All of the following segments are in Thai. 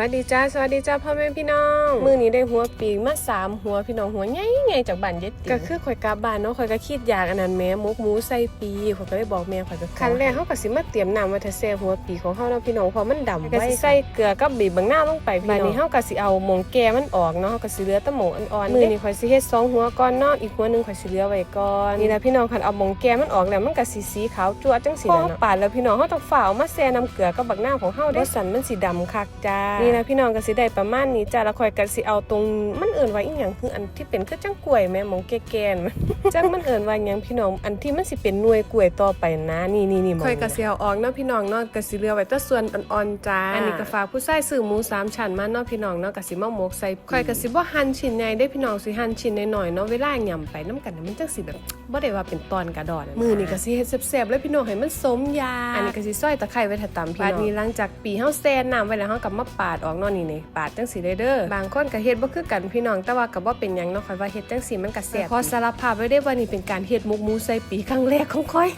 วัสดีจ้าสวัสดีจ้าพ่อแม่พี่น้องมือนี้ได้หัวปีกมาสามหัวพี่น้องหัวใหญ่ใหญ่จากบ้านเย็ดติ๋วก็คือข่อยกลับบ้านเนาะข่อยก็คิดอยากอันนั้นแม่หมกหมูใส่ปีข่อยก็เลยบอกแม่ข่อยก็คันแรกเฮาก็สิมาเตรียมน้ำไว้ทะแซ่หัวปีของเฮาเนาะพี่น้องเพราะมันดำไว้ก็สิใส่เกลือกับบีบบางหน้าลงไปพี่น้องบัดนี้เฮาก็สิเอาหมองแก่มันออกเนาะเฮาก็สิเหลือแต่หมองอ่อนๆมือนี้ข่อยสิเฮ็ดสองหัวก่อนเนาะอีกหัวหนึงข่อยสิเหลือไว้ก่อนนี่ล่ะพี่น้องคันเอาหมองแก่มันออกแล้วมันก็สิสีขาวจั่วจังซี่นะเนาะปาดแล้วพี่น้องเฮาต้องฝ่าเอามาแซ่น้ำเกลือกับบักหน้าของเฮาเด้สันมันสิดำคักจ้านี่นะพี่น้องก็สิได้ประมาณนี้จ้าแล้วข่อยก็สิเอาตรงมันเอิ่นว่าอีหยังคืออันที่เป็นคือจังกล้วยแม่หมองแก่ๆมันจังมันเอิ่นว่าหยังพี่น้องอันที่มันสิเป็นหน่วยกล้วยต่อไปนะนี่นี่นี่ข่อยก็สิเอาออกเนาะพี่น้องเนาะก็สิเหลือไว้แต่ส่วนอ่อนๆจ้าอันนี้ก็ฝากผู้ชายซื้อหมูสามชั้นมาเนาะพี่น้องเนาะก็สิมาหมกใส่ข่อยก็สิบ่หั่นชิ้นใหญ่ได้พี่น้องสิหั่นชิ้นน้อยๆเนาะเวลาหย่ำไปน้ำกันน่ะมันจังสิแบบบ่ได้ว่าเป็นตอนกระดอนมือนี่ก็สิเฮ็ดแซ่บๆเลยพี่น้องให้มันสมยาอันนี้ก็สิซอยตะไคร้ไว้ถ้าตำพี่น้องนี้หลังจากปีเฮาแซ่น้ำไว้แล้วเฮาก็มาปาดออกเนาะนี่นี่ปาดจังสีเด้อบางคนก็เฮ็ดบ่คือกันพี่น้องแต่ว่าก็บ่เป็นหยังเนาะข่อยว่าเฮ็ดจังสีมันก็แซ่บขอสารภาพไว้ได้ว่านี่เป็นการเฮ็ดหมกหมูใส่ปีครั้งแรกของข่อย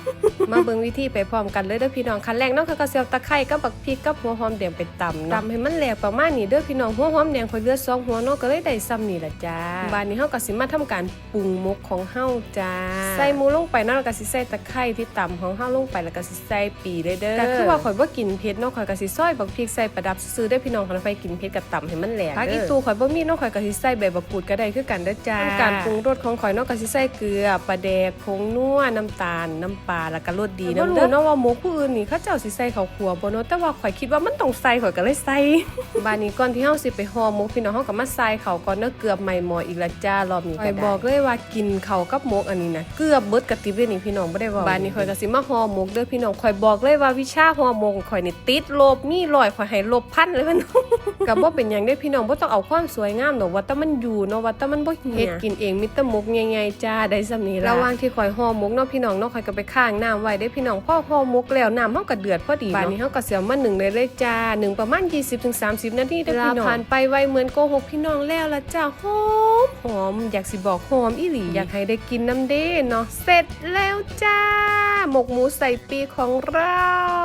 มาเบิ่งวิธีไปพร้อมกันเลยเด้อพี่น้องขั้นแรกเนาะเขาก็สิเอาตะไคร้กับบักพริกกับหัวหอมแดงไปตำเนาะตำให้มันแหลกประมาณนี้เด้อพี่น้องหัวหอมแดงข่อยเหลือสองหัวเนาะก็เลยได้ซ้ำนี่ล่ะจ้าบานนี้เฮาก็สิมาทำการปรุงหมกของเฮาจ้าใส่หมูลงไปเนาะแล้วก็สิใส่ตะไคร้ที่ตำของเฮาลงไปแล้วก็สิใส่ปีเลยเด้อแต่คือว่าข่อยบ่กินเผ็ดเนาะข่อยก็สิซอยบักพริกใส่ประดับซื้อๆได้อพี่น้องคันไฟกินเผ็ดกับตำให้มันแหลกผักอีตูข่อยบ่มีเนาะข่อยก็สิใส่ใบบักกูดก็ได้คือกันเด้อจ้าการปรุงรสของข่อยเนาะก็สิใส่เกลือปลาแดกผงนัวน้ำตาลน้ำปลาแล้วก็รสดีน้ำเด้อเนาะว่าหมูผู้อื่นนี่เขาเจ้าสิใส่ข้าวคั่วบ่เนาะแต่ว่าข่อยคิดว่ามันต้องใส่ข่อยก็เลยใส่บานนี้ก่อนที่เฮาสิไปห่อหมกพี่น้องเฮาก็มาใส่ข้าวก่อนเนาะเกือบใหม่หมออีกและจ้ารอบนี้ข่อยบอกเลยว่ากินข้าวกับหมกอันนี้นะเกือบเบิดกระติบเลยนี่พี่น้องบ่ได้เว่าบานนี้ข่อยก็สิมาห่อหมกเด้อพี่น้องข่อยบอกเลยว่าวิชาห่อหมกของข่อยนี่ติดลบมีร้อยข่อยให้ลบพันเลยพี่น้องก็บ่เป็นหยังได้อพี่น้องบ่ต้องเอาความสวยงามดอกว่าแต่มันอยู่เนาะว่าแต่มันบ่เฮ็ดกินเองมีแต่หมกใหญ่ๆจ้าได้ซำนี้ละระหว่างที่ข่อยห่อหมกเนาะพี่น้องเนาะข่อยก็ไปข้างน้ำไว้ได้อพี่น้องพอห่อหมกแล้วน้ำเฮาก็เดือดพอดีบานนี้เฮาก็สิเอามานึ่งเลยเลยจ้านึ่งประมาณ 20-30 นาทีเด้อพี่น้องผ่านไปไวเหมือนโกหกพี่น้องแล้วละจ้าหอมหอมอยากสิบอกหอมอีหลีอยากให้ได้กินน้ำเด้เนาะเสร็จแล้วจ้าห มกหมูใส่ปีของเรา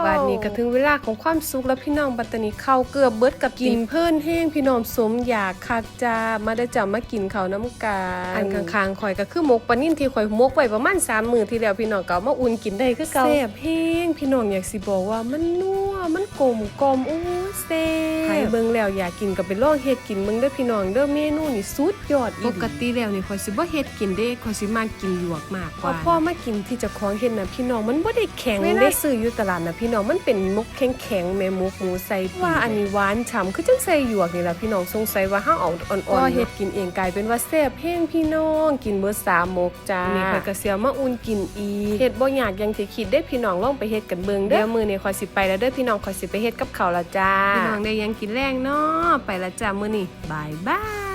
บานนี้ก็ถึงเวลาของความสุขแล้วพี่น้องบัดตรนี้ข้าวเกลือเบิดกับกินเพิ่นแห้งพี่น้องสมอยากคักจ้ามาได้จ้ามากินข้าวน้ำกาอันข้างๆข่อยก็คือหมกปลานิ่นที่ข่อยหมกไว้ประมาณ3มื้อที่แล้วพี่น้องก็เอามาอุ่นกินได้คือเก่าแซ่บแห้งพี่น้องอยากสิบอกว่ามันนัวมันกลมกลอมโอ้ยแซ่บใครเบิ่งแล้วอยากกินก็ไปลองเฮ็ดกินเบิ่งเด้อพี่น้องเด้อเมนูนี่สุดยอดปกติแล้วนี่ข่อยสิบ่เฮ็ดกินเด้ข่อยสิมากินหยวกมากกว่าพอมากินที่เจ้าของเฮ็ดน่ะพี่น้องมันบ่ได้แข็งเวลาซื้ออยู่ตลาดน่ะพี่น้องมันเป็นมกแข็งๆแม่มกหมูใส่ว่าอันนี้หวานฉ่ำคือจังใส่หยวกนี่ล่ะพี่น้องสงสัยว่าเฮาเอาอ่อนๆพอเฮ็ดกินเองกลายเป็นว่าแซ่บแห้งพี่น้องกินเบิดสามมกจ้านี่ข่อยก็เสียมาอุ่นกินอีกเฮ็ดบ่ยากอยังที่คิดได้พี่น้องลองไปเฮ็ดกันเบิ่งเด้อเดี๋ยวมื้อนี้ข่อยสิไปแล้วเด้อพี่น้องข่อยสิไปเฮ็ดกับข้าวแล้วจ้าพี่น้องได้หยังกินแรงเนาะไปแล้วจ้ามื้อนี้บายบาย